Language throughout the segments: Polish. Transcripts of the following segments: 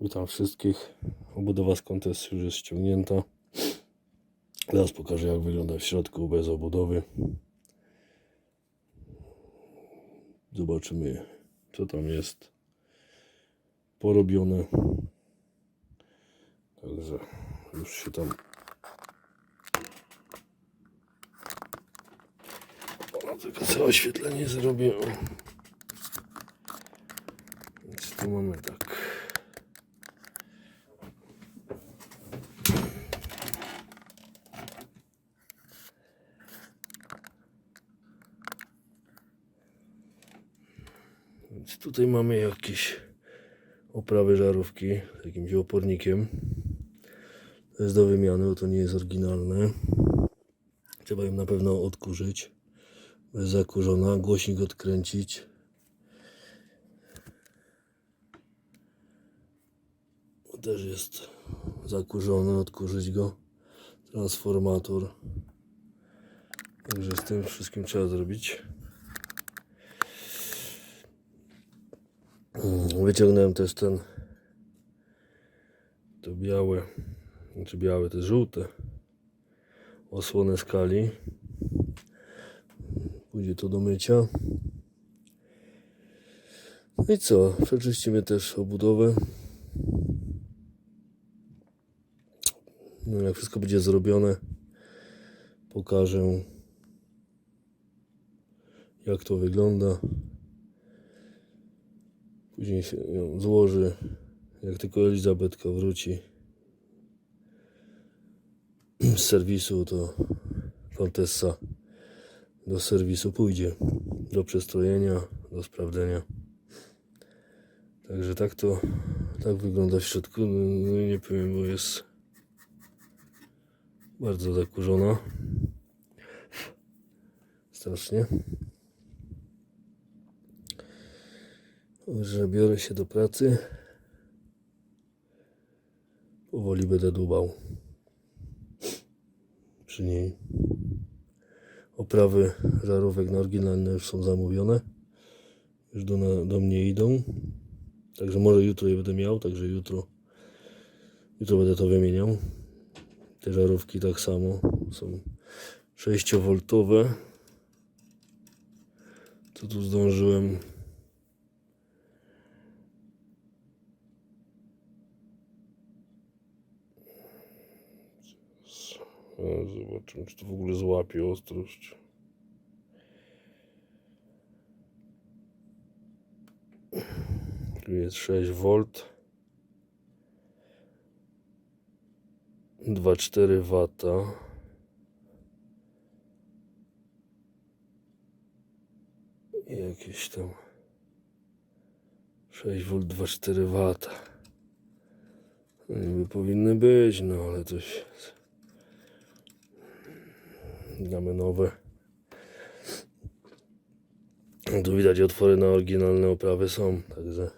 Witam wszystkich. Obudowa z kontestu już jest ściągnięta. Teraz pokażę jak wygląda w środku bez obudowy. Zobaczymy co tam jest porobione. Także już się tam o, tylko całe oświetlenie zrobię. Więc tu mamy tak. Więc tutaj mamy jakieś oprawy żarówki z jakimś opornikiem. To jest do wymiany, bo to nie jest oryginalne. Trzeba ją na pewno odkurzyć. Jest zakurzona. Głośnik odkręcić. Też jest zakurzony. Odkurzyć go. Transformator. Także z tym wszystkim trzeba zrobić. Mm, Wyciągnąłem też ten to białe, znaczy białe, te żółte osłonę skali. Pójdzie to do mycia. No i co? Przeczyścimy też obudowę. No jak wszystko będzie zrobione, pokażę jak to wygląda. Później się ją złoży, jak tylko Elizabetka wróci z serwisu, to Contessa do serwisu pójdzie, do przestrojenia, do sprawdzenia. Także tak to, tak wygląda w środku. No, no nie powiem, bo jest bardzo zakurzona. Strasznie. Że biorę się do pracy. Powoli będę dłubał przy niej. Oprawy żarówek na oryginalne już są zamówione. Już do, do mnie idą. Także może jutro je będę miał, także jutro jutro będę to wymieniał. Te żarówki tak samo są 6V. Co tu zdążyłem Zobaczymy, czy to w ogóle złapie ostrość. Tu jest 6 V. 2,4 W. Jakieś tam 6 V 2,4 W. Niby powinny być, no ale coś Damy nowe. Tu widać otwory na oryginalne oprawy są, także.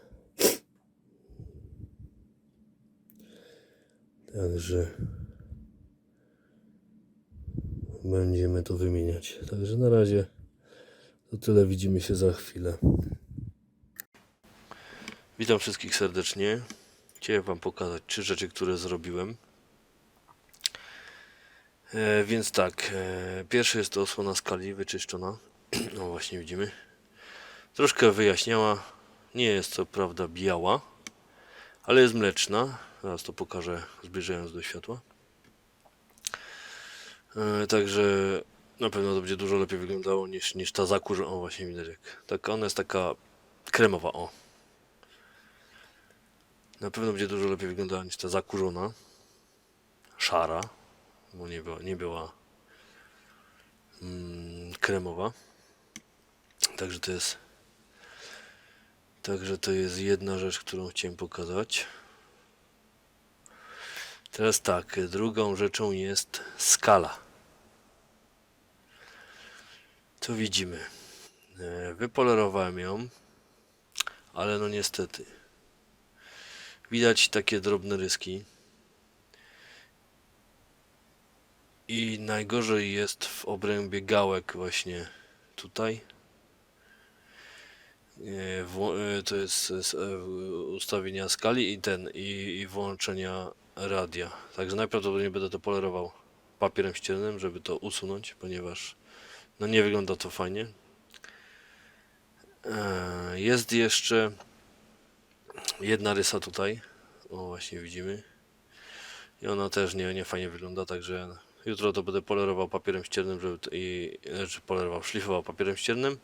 Także będziemy to wymieniać. Także na razie to tyle. Widzimy się za chwilę. Witam wszystkich serdecznie. Chciałem Wam pokazać trzy rzeczy, które zrobiłem. E, więc tak, e, jest to osłona skali wyczyszczona. No właśnie widzimy. Troszkę wyjaśniała. Nie jest co prawda biała, ale jest mleczna. Zaraz to pokażę zbliżając do światła. E, także na pewno to będzie dużo lepiej wyglądało niż, niż ta zakurzona. O właśnie widać jak. Tak, ona jest taka kremowa, o. Na pewno będzie dużo lepiej wyglądała niż ta zakurzona. Szara bo nie była, nie była mm, kremowa. Także to jest Także to jest jedna rzecz, którą chciałem pokazać. Teraz tak, drugą rzeczą jest skala. Co widzimy? E, Wypolerowałem ją, ale no niestety. Widać takie drobne ryski. I najgorzej jest w obrębie gałek właśnie tutaj. e, to jest e, ustawienia skali i ten i, i włączenia radia. Także najprawdopodobniej będę to polerował papierem ściernym, żeby to usunąć, ponieważ no nie wygląda to fajnie. E, Jest jeszcze jedna rysa tutaj. O, właśnie widzimy. I ona też nie, nie fajnie wygląda, także jutro to będę polerował papierem ściernym, żeby i znaczy polerował, szlifował papierem ściernym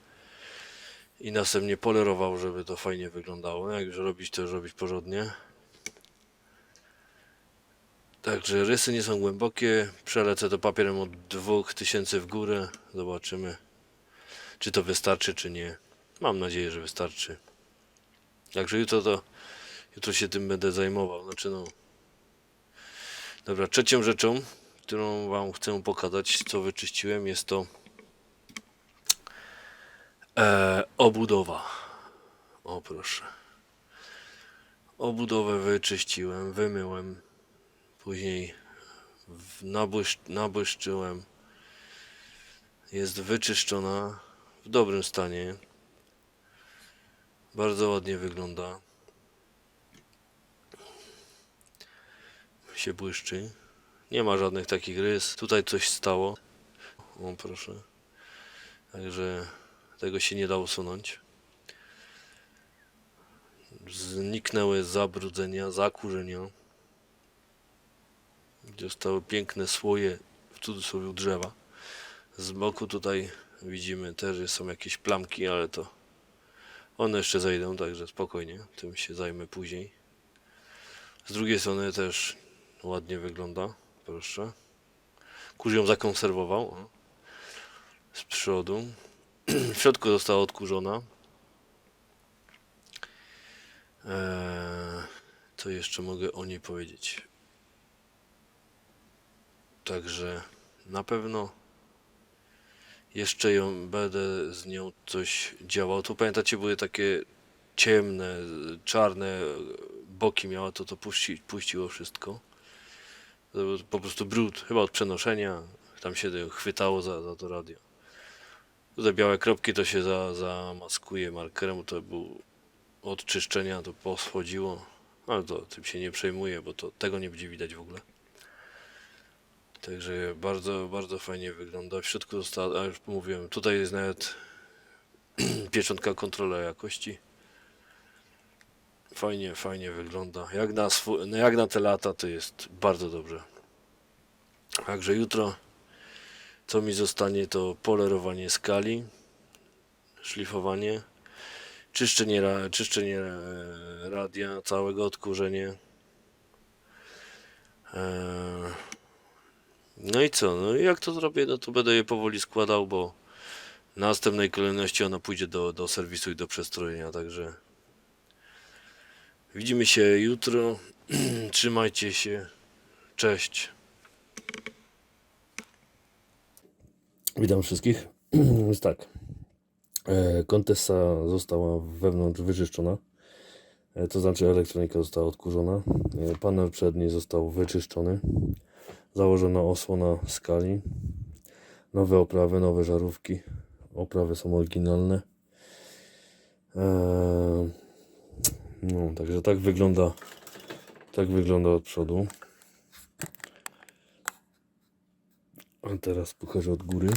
i następnie polerował, żeby to fajnie wyglądało. Jak już robić, to już robić porządnie. Także rysy nie są głębokie. Przelecę to papierem od 2000 w górę. Zobaczymy, czy to wystarczy, czy nie. Mam nadzieję, że wystarczy. Także jutro to jutro się tym będę zajmował. Znaczy no. Dobra, trzecią rzeczą, którą wam chcę pokazać, co wyczyściłem, jest to e, obudowa. O proszę. Obudowę wyczyściłem, wymyłem. Później nabłysz, nabłyszczyłem. Jest wyczyszczona w dobrym stanie. Bardzo ładnie wygląda. Się błyszczy. Nie ma żadnych takich rys. Tutaj coś stało. O proszę. Także tego się nie da usunąć. Zniknęły zabrudzenia, zakurzenia. Zostały piękne słoje w cudzysłowie drzewa. Z boku tutaj widzimy też że są jakieś plamki, ale to one jeszcze zejdą, także spokojnie. Tym się zajmę później. Z drugiej strony też ładnie wygląda. Proszę. Kurz ją zakonserwował. Z przodu. W środku została odkurzona. Eee, co jeszcze mogę o niej powiedzieć? Także na pewno jeszcze ją będę z nią coś działał. Tu pamiętacie, były takie ciemne, czarne boki miała, to to puści, puściło wszystko. To był po prostu brud, chyba od przenoszenia. Tam się chwytało za, za to radio. Tutaj białe kropki to się za, zamaskuje markerem, to był od czyszczenia, to poschodziło. Ale to tym się nie przejmuję, bo to tego nie będzie widać w ogóle. Także bardzo, bardzo fajnie wygląda. W środku została, a już mówiłem, tutaj jest nawet pieczątka kontrola jakości. Fajnie, fajnie wygląda. Jak na, no jak na te lata to jest bardzo dobrze. Także jutro co mi zostanie to polerowanie skali, szlifowanie, czyszczenie, czyszczenie e, radia, całego odkurzenie. Eee, no i co? No jak to zrobię, no to będę je powoli składał, bo w następnej kolejności ona pójdzie do, do serwisu i do przestrojenia, także widzimy się jutro. Trzymajcie się. Cześć. Witam wszystkich. Więc tak. E, Kontesa została wewnątrz wyczyszczona. E, To znaczy elektronika została odkurzona. E, Panel przedni został wyczyszczony. Założona osłona skali. Nowe oprawy, nowe żarówki. Oprawy są oryginalne. E, No, także tak wygląda. Tak wygląda od przodu. A teraz pokażę od góry.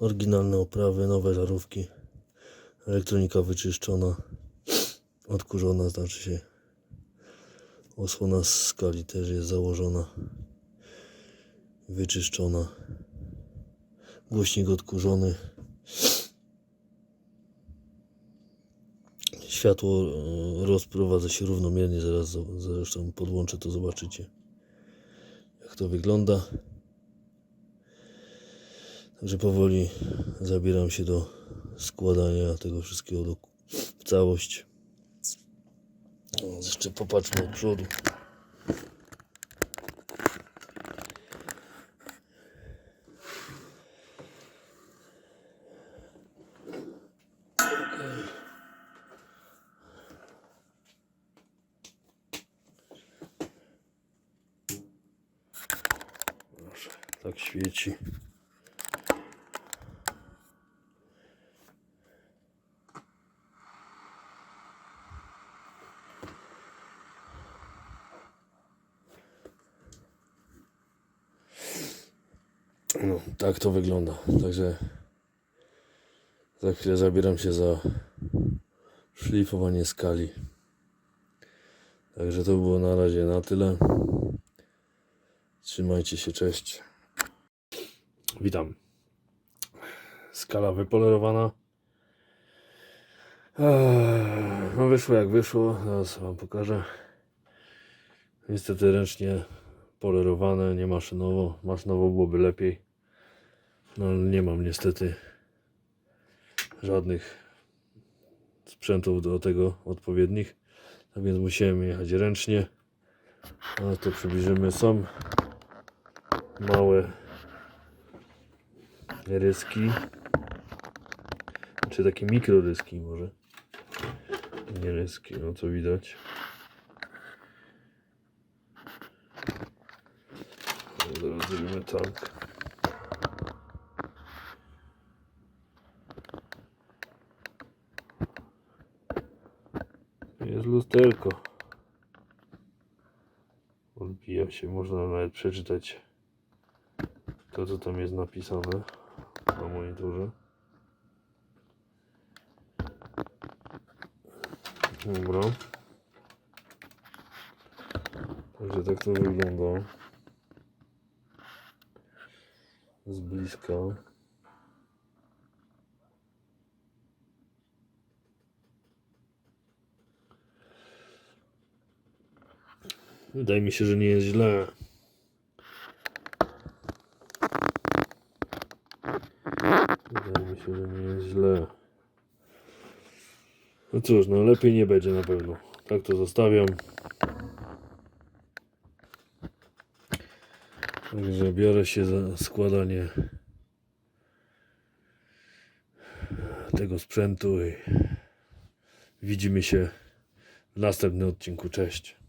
Oryginalne oprawy, nowe żarówki. Elektronika wyczyszczona, odkurzona, znaczy się Osłona z skali też jest założona, wyczyszczona. Głośnik odkurzony. Światło e, rozprowadza się równomiernie, zaraz zresztą podłączę to zobaczycie jak to wygląda. Także powoli zabieram się do składania tego wszystkiego do, w całość. Jeszcze popatrzmy od przodu. Tak świeci. No, tak to wygląda. Także za chwilę zabieram się za szlifowanie skali. Także to było na razie na tyle. Trzymajcie się, cześć. Witam. Skala wypolerowana. Eee, No wyszło jak wyszło, zaraz wam pokażę. Niestety ręcznie polerowane, nie maszynowo. Maszynowo byłoby lepiej. No nie mam niestety żadnych sprzętów do tego odpowiednich. Tak więc musiałem jechać ręcznie. Ale to przybliżymy. Są małe ryski. Czy takie mikroryski może. Nie ryski, no to widać. Zrobimy tak. Jest lusterko. Odbija się, można nawet przeczytać to, co tam jest napisane na monitorze. Dobra. Także tak to wygląda. Z bliska. Wydaje mi się, że nie jest źle. Wydaje mi się, że nie jest źle. No cóż, no lepiej nie będzie na pewno. Tak to zostawiam. Także biorę się za składanie tego sprzętu i widzimy się w następnym odcinku. Cześć.